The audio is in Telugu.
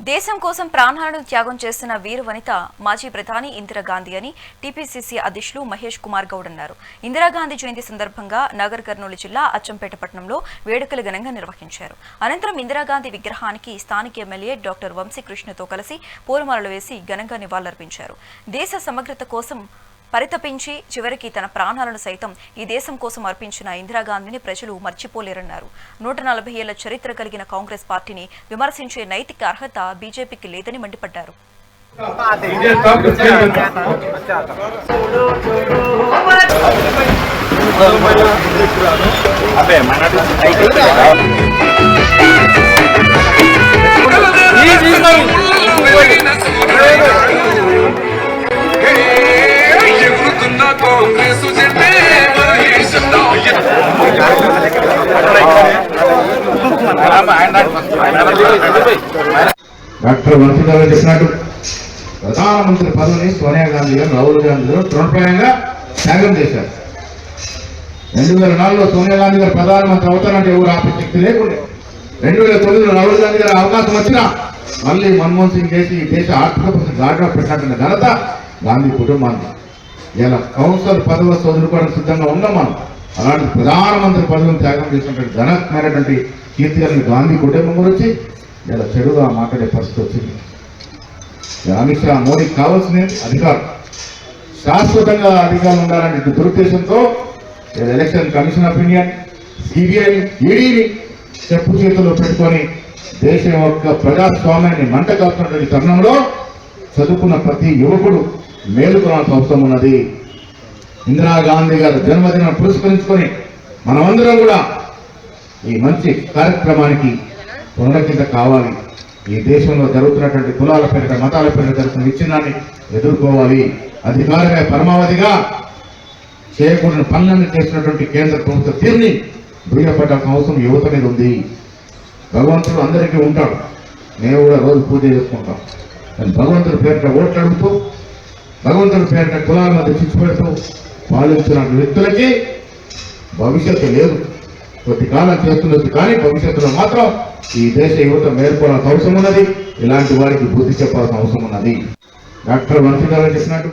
దేశం కోసం ప్రాణాలను త్యాగం చేస్తున్న వీర వనిత మాజీ ప్రధాని ఇందిరాగాంధీ అని టీపీసీసీ అధ్యక్షులు మహేష్ కుమార్ గౌడ్ అన్నారు. ఇందిరాగాంధీ జయంతి సందర్భంగా నగర్ కర్నూలు జిల్లా అచ్చంపేట పట్టణంలో వేడుకలు ఘనంగా నిర్వహించారు. అనంతరం ఇందిరాగాంధీ విగ్రహానికి స్థానిక ఎమ్మెల్యే డాక్టర్ వంశీకృష్ణతో కలిసి పూలమాలలు వేసి ఘనంగా నివాళులర్పించారు. దేశ సమగ్రత కోసం పరితపించి చివరికి తన ప్రాణాలను సైతం ఈ దేశం కోసం అర్పించిన ఇందిరాగాంధీని ప్రజలు మర్చిపోలేరన్నారు. నూట నలభై ఏళ్ళ చరిత్ర కలిగిన కాంగ్రెస్ పార్టీని విమర్శించే నైతిక అర్హత బీజేపీకి లేదని మండిపడ్డారు. అబ్బే డాక్టర్ వంశీరావు చెప్పినట్టు ప్రధానమంత్రి పదవిని సోనియా గాంధీ గారు రాహుల్ గాంధీ గారు తృణప్రాయంగా త్యాగం చేశారు. రెండు వేల నాలుగులో సోనియా గాంధీ గారు ప్రధానమంత్రి అవుతారంటే ఎవరు ఆపశక్తి లేకుండా. రెండు వేల తొమ్మిదిలో రాహుల్ గాంధీ గారు అవకాశం వచ్చినా మళ్ళీ మన్మోహన్ సింగ్ చేసి ఈ దేశ ఆర్థిక పరిస్థితి గాడిలో ఘనత గాంధీ కుటుంబాన్ని ఇలా కౌన్సిల్ పదవి వదులుకోవడానికి సిద్ధంగా ఉన్నాం మనం. అలాంటి ప్రధానమంత్రి పదవిని త్యాగం చేసినటువంటి ఘనమైనటువంటి కీర్తి గాంధీ కుటుంబం గురించి ఇలా చెడుగా మాట్లాడే పరిస్థితి వచ్చింది. అమిత్ షా మోడీకి కావాల్సిన అధికారం. శాశ్వతంగా అధికారం ఉండాలనే దురుద్దేశంతో ఎలక్షన్ కమిషన్ ఆఫ్ ఇండియా సిబిఐని ఈడీని చెప్పు చేతుల్లో పెట్టుకొని దేశం యొక్క ప్రజాస్వామ్యాన్ని మంట కాస్తున్నటువంటి తరుణంలో చదువుకున్న ప్రతి యువకుడు మేలుకోవాల్సిన అవసరం ఉన్నది. ఇందిరాగాంధీ గారి జన్మదినం పురస్కరించుకొని మనమందరం కూడా ఈ మంచి కార్యక్రమానికి పునరకింత కావాలి. ఈ దేశంలో జరుగుతున్నటువంటి కులాల పేరిట మతాల పేరిట జరుగుతున్న విచ్ఛిన్నాన్ని ఎదుర్కోవాలి. అధికారమే పరమావధిగా చేయకూడని పనులను చేసినటువంటి కేంద్ర ప్రభుత్వ తీరుని దుయ్యపడాల్సిన అవసరం యువత మీద ఉంది. భగవంతుడు అందరికీ ఉంటాడు. మేము కూడా రోజు పూజ చేసుకుంటాం. కానీ భగవంతుడి పేరిట ఓట్లు అడుగుతూ భగవంతుడి పేరిట కులాల మధ్య చిచ్చు పెడుతూ పాలించిన వ్యక్తులకి భవిష్యత్తు లేదు. కొద్ది కాలం చేస్తున్నది కానీ భవిష్యత్తులో మాత్రం ఈ దేశ యువత మేల్కోవాల్సిన అవసరం ఉన్నది. ఇలాంటి వారికి బుద్ధి చెప్పాల్సిన అవసరం ఉన్నది. డాక్టర్ వంశీ గారు చెప్పినట్టు